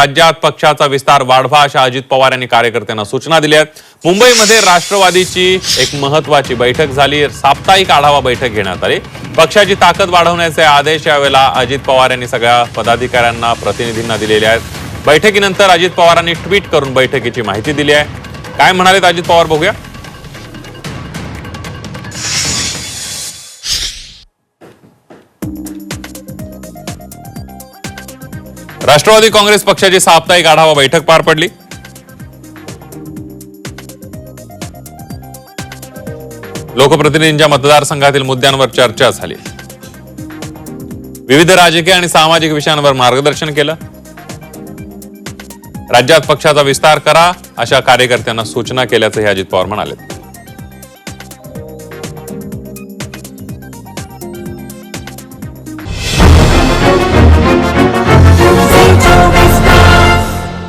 राज्यात पक्षाचा विस्तार वाढवा अशा अजित पवार यांनी कार्यकर्त्यांना सूचना दिल्या आहेत. मुंबईमध्ये राष्ट्रवादीची एक महत्वाची बैठक झाली. साप्ताहिक आढावा बैठक घेण्यात आली. पक्षाची ताकद वाढवण्याचे आदेश यावेळेला अजित पवार यांनी सगळ्या पदाधिकाऱ्यांना प्रतिनिधींना दिलेले आहेत. बैठकीनंतर अजित पवारांनी ट्विट करून बैठकीची माहिती दिली आहे. काय म्हणालेत अजित पवार बघूया. राष्ट्रवादी काँग्रेस पक्षाची साप्ताहिक आढावा बैठक पार पडली. लोकप्रतिनिधींच्या मतदारसंघातील मुद्द्यांवर चर्चा झाली. विविध राजकीय आणि सामाजिक विषयांवर मार्गदर्शन केलं. राज्यात पक्षाचा विस्तार करा अशा कार्यकर्त्यांना सूचना केल्याचंही अजित पवार म्हणाले